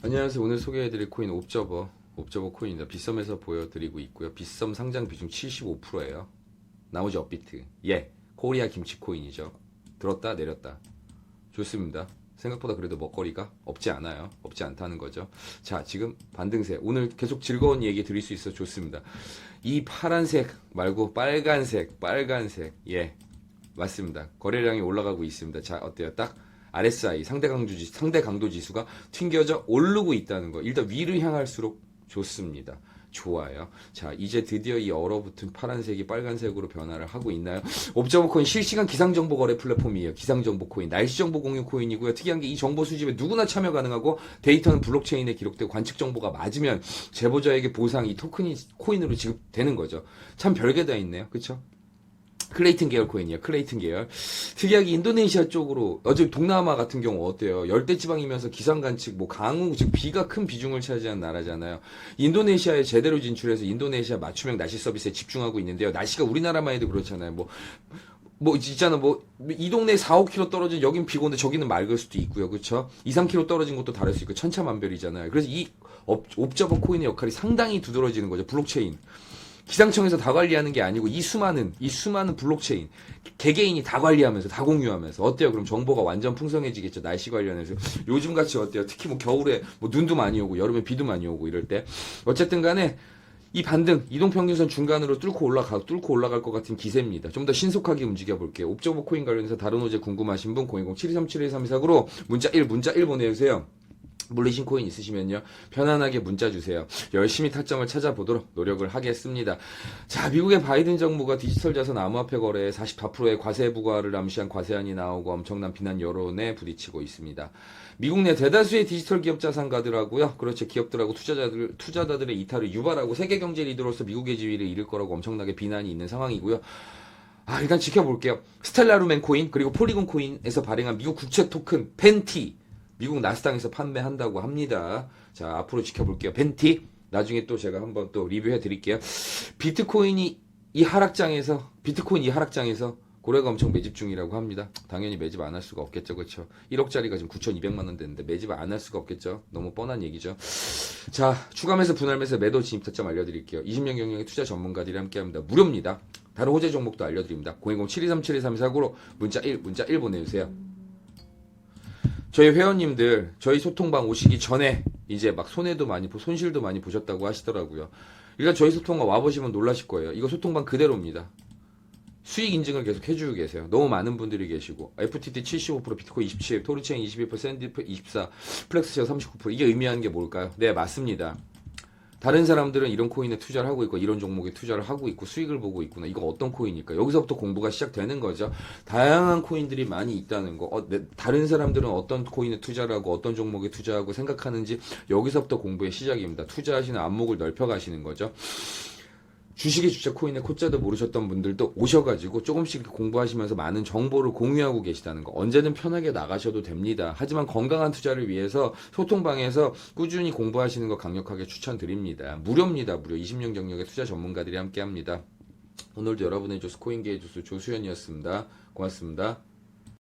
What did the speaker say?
안녕하세요. 오늘 소개해드릴 코인 옵저버, 옵저버 코인입니다. 빗썸에서 보여드리고 있고요. 빗썸 상장 비중 75%예요. 나머지 업비트. 예, 코리아 김치 코인이죠. 들었다 내렸다. 좋습니다. 생각보다 그래도 먹거리가 없지 않아요. 없지 않다는 거죠. 자, 지금 반등세. 오늘 계속 즐거운 얘기 드릴 수 있어 좋습니다. 이 파란색 말고 빨간색, 빨간색. 예, 맞습니다. 거래량이 올라가고 있습니다. 자, 어때요? 딱 RSI 상대 강도 지수, 상대 강도 지수가 튕겨져 오르고 있다는 거. 일단 위를 향할수록 좋습니다. 좋아요. 자, 이제 드디어 이 얼어붙은 파란색이 빨간색으로 변화를 하고 있나요? 옵저버 코인 실시간 기상정보 거래 플랫폼이에요. 기상정보 코인, 날씨정보 공유 코인이고요. 특이한 게 이 정보 수집에 누구나 참여 가능하고 데이터는 블록체인에 기록되고 관측 정보가 맞으면 제보자에게 보상 이 토큰이 코인으로 지급되는 거죠. 참 별게 다 있네요. 그쵸? 클레이튼 계열 코인이에요. 클레이튼 계열. 특이하게 인도네시아 쪽으로 어제 동남아 같은 경우 어때요? 열대 지방이면서 기상 관 측 뭐 강우 즉 비가 큰 비중을 차지한 나라잖아요. 인도네시아에 제대로 진출해서 인도네시아 맞춤형 날씨 서비스에 집중하고 있는데요. 날씨가 우리나라만 해도 그렇잖아요. 뭐뭐 있잖아 뭐 이 동네 4, 5km 떨어진 여긴 비고 오는데 저기는 맑을 수도 있고요. 그렇죠? 2, 3km 떨어진 것도 다를 수 있고 천차만별이잖아요. 그래서 이 업, 옵저버 코인의 역할이 상당히 두드러지는 거죠. 블록체인. 기상청에서 다 관리하는 게 아니고 이 수많은 이 수많은 블록체인 개개인이 다 관리하면서 다 공유하면서 어때요? 그럼 정보가 완전 풍성해지겠죠. 날씨 관련해서 요즘 같이 어때요? 특히 뭐 겨울에 뭐 눈도 많이 오고 여름에 비도 많이 오고 이럴 때 어쨌든 간에 이 반등 이동평균선 중간으로 뚫고 올라가 뚫고 올라갈 것 같은 기세입니다. 좀 더 신속하게 움직여 볼게요. 옵저버 코인 관련해서 다른 호재 궁금하신 분 010-7237-1324로 문자 1 문자 1 보내주세요. 물리신 코인 있으시면요. 편안하게 문자 주세요. 열심히 타점을 찾아보도록 노력을 하겠습니다. 자 미국의 바이든 정부가 디지털 자산 암호화폐 거래에 44%의 과세 부과를 암시한 과세안이 나오고 엄청난 비난 여론에 부딪히고 있습니다. 미국 내 대다수의 디지털 기업 자산가들하고요. 그렇죠 기업들하고 투자자들 투자자들의 이탈을 유발하고 세계 경제 리더로서 미국의 지위를 잃을 거라고 엄청나게 비난이 있는 상황이고요. 아 일단 지켜볼게요. 스텔라루멘 코인 그리고 폴리곤 코인에서 발행한 미국 국채 토큰 펜티 미국 나스닥에서 판매한다고 합니다. 자, 앞으로 지켜볼게요. 벤티. 나중에 또 제가 한번 또 리뷰해 드릴게요. 비트코인이 이 하락장에서, 비트코인 이 하락장에서 고래가 엄청 매집 중이라고 합니다. 당연히 매집 안 할 수가 없겠죠. 그렇죠? 1억짜리가 지금 9,200만 원 되는데 매집 안 할 수가 없겠죠. 너무 뻔한 얘기죠. 자, 추가 매수 분할 매수 매도 진입 타점 알려 드릴게요. 20년 경력의 투자 전문가들이 함께 합니다. 무료입니다. 다른 호재 종목도 알려 드립니다. 010-7237-2349로 문자 1, 문자 1 보내 주세요. 저희 회원님들 저희 소통방 오시기 전에 이제 막 손해도 많이 보- 손실도 많이 보셨다고 하시더라고요. 일단 저희 소통방 와 보시면 놀라실 거예요. 이거 소통방 그대로입니다. 수익 인증을 계속 해주고 계세요. 너무 많은 분들이 계시고 FTT 75%, 비트코인 27, 토르체인 21%, 샌디프 24, 플렉스시어 39% 이게 의미하는 게 뭘까요? 네 맞습니다. 다른 사람들은 이런 코인에 투자를 하고 있고 이런 종목에 투자를 하고 있고 수익을 보고 있구나. 이거 어떤 코인일까? 여기서부터 공부가 시작되는 거죠. 다양한 코인들이 많이 있다는 거. 어, 네, 다른 사람들은 어떤 코인에 투자를 하고 어떤 종목에 투자하고 생각하는지 여기서부터 공부의 시작입니다. 투자하시는 안목을 넓혀 가시는 거죠. 주식의 주체 코인의 코자도 모르셨던 분들도 오셔가지고 조금씩 공부하시면서 많은 정보를 공유하고 계시다는 거. 언제든 편하게 나가셔도 됩니다. 하지만 건강한 투자를 위해서 소통방에서 꾸준히 공부하시는 거 강력하게 추천드립니다. 무료입니다. 무료 20년 경력의 투자 전문가들이 함께 합니다. 오늘도 여러분의 조수 코인계의 조수 조수현이었습니다. 고맙습니다.